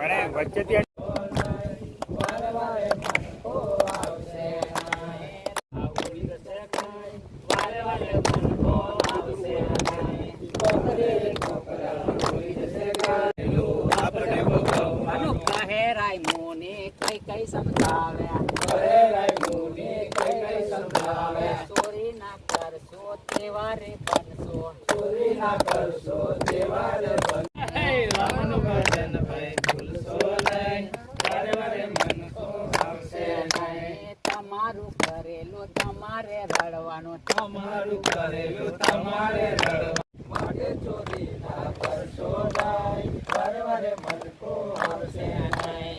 પણ વચ્ચેથી મનુ કહે રાય મુનિ કઈ કઈ સમજાવે ચોરી ના કરશો તેવા રે બનશો ચોરી ના કરશો તેવા રે તમારું કરેલું તમારે રડવાનું તમારું કરેલું તમારે માટે ચોરી ના કરશો નહીં પરવરે મનકો આવશે નહીં.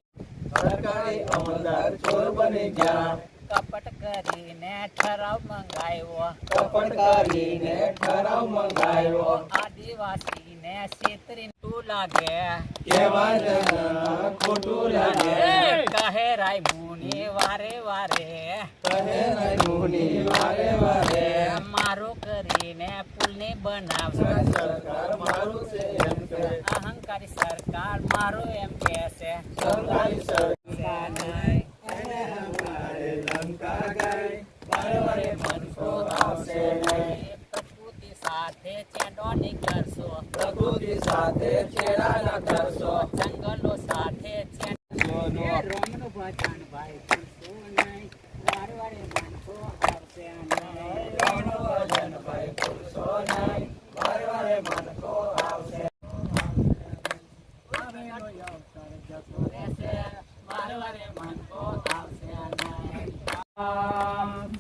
સરકારી અમલદાર ચોર બની ગયા. કપટ કરીને ઠરાવ મંગાવ્યો. કપટ કરીને ઠરાવ મંગાવ્યો. આદિવાસીને છેતરી તું લાગે. કેવા ખોટું લાગે. કહે રાય મુનિ વારે વારે. કહે નયુની વારે વારે. મારો કરીને પુલને બનાવશે સરકાર મારું છે એમ કે. અહંકારી સરકાર મારો એમ કે છે. સરકારી સરકાર. એને હમારે લંકા ગઈ. વારે વારે મનકો આવશે નહીં. પ્રકૃતિ સાથે ચેડો નીકળશો. પ્રકૃતિ સાથે ચેડા ન કરશો. જંગલો સાથે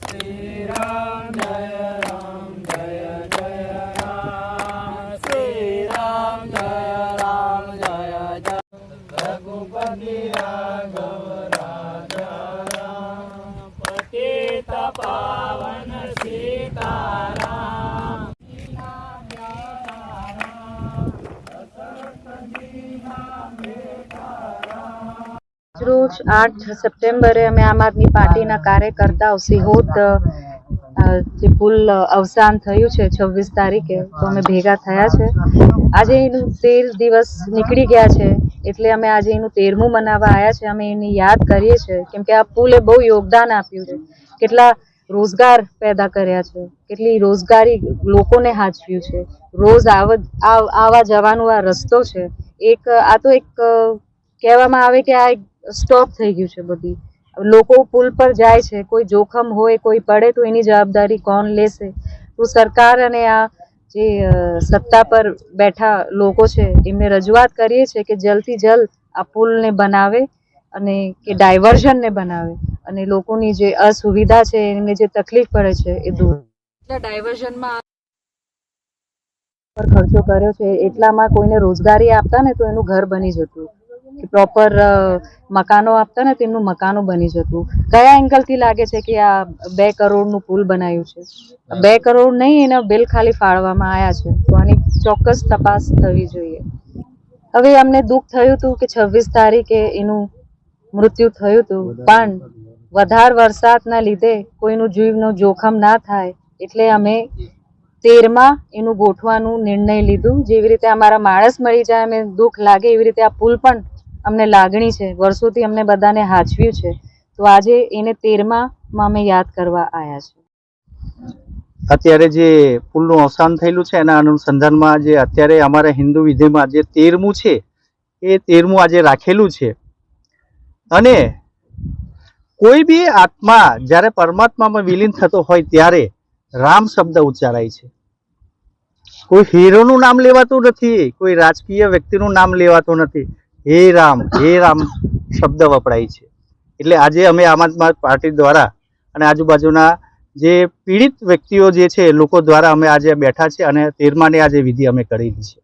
શ્રી રામ જય રામ રોજ આઠ સપ્ટેમ્બરે અમે આમ આદમી પાર્ટીના કાર્યકર્તાઓ સિહોદ જે પુલ અવસાન થયું છે છવ્વીસ તારીખે, તો અમે ભેગા થયા છે. આજે એનું તેર દિવસ નીકળી ગયા છે, એટલે અમે આજે એનું તેરમું મનાવવા આવ્યા છે. અમે એની યાદ કરીએ છીએ કેમ કે આ પુલે બહુ યોગદાન આપ્યું છે. કેટલા રોજગાર પેદા કર્યા છે, કેટલી રોજગારી લોકોને હાચવ્યું છે. રોજ આવ- આવા જવાનું આ રસ્તો છે. એક, આ તો એક કહેવામાં આવે કે આ એક સ્ટોપ થઈ ગયું છે બધી. લોકો પુલ પર જાય છે કોઈ જોખમ હોય કોઈ પડે તો એની જવાબદારી કોણ લેશે? તો સરકાર અને આ જે સત્તા પર બેઠા લોકો છે એમને રજૂઆત કરીએ છીએ કે જલ્દથી જલ્દ આ પુલને બનાવે અને કે ડાયવર્ઝનને બનાવે અને લોકોની જે અસુવિધા છે એમને જે તકલીફ પડે છે એ દૂર. એટલે ડાયવર્ઝનમાં પર ખર્ચો કર્યો છે એટલામાં કોઈને રોજગારી આપતા ને તો એનું ઘર બની જતું. પ્રોપર મકાનો આપતા ને તેમનું મકાનો બની જતું. કયા એંગલથી લાગે છે કે આ બે કરોડનું પુલ બનાવ્યું છે? બે કરોડ નહીં એના બિલ ખાલી ફાળવામાં આવ્યા છે. તો આની ચોક્કસ તપાસ થવી જોઈએ. હવે અમને દુઃખ થયું હતું કે છવ્વીસ તારીખે એનું મૃત્યુ થયું હતું પણ વધારે વરસાદના લીધે કોઈનું જીવનું જોખમ ના થાય. એટલે અમે તેરમાં એનું ગોઠવાનું નિર્ણય લીધું. જેવી રીતે અમારા માણસ મળી જાય અમે દુઃખ લાગે એવી રીતે આ પુલ પણ અમને લાગણી છે, વર્ષોથી અમને બધાને હાચવ્યું છે, તો આજે એને તેરમાં અમે યાદ કરવા આવ્યા છે અત્યારે જે પુલનું અવસાન થયેલું છે, એના અનુસંધાનમાં જે અત્યારે અમારા હિન્દુ વિધિમાં જે તેરમું છે, એ તેરમું આજે રાખેલું છે. અને કોઈ બી આત્મા જ્યારે પરમાત્મામાં વિલીન થતો હોય ત્યારે રામ શબ્દ ઉચ્ચારાય છે. કોઈ હીરોનું નામ લેવાતું નથી, કોઈ રાજકીય વ્યક્તિનું નામ લેવાતું નથી. હે રામ હે રામ શબ્દ વપરાય છે. એટલે આજે અમે આમ આદમી પાર્ટી દ્વારા અને આજુબાજુના જે પીડિત વ્યક્તિઓ જે છે લોકો દ્વારા અમે આજે બેઠા છે અને તેરમાની આજે વિધિ અમે કરેલી છે.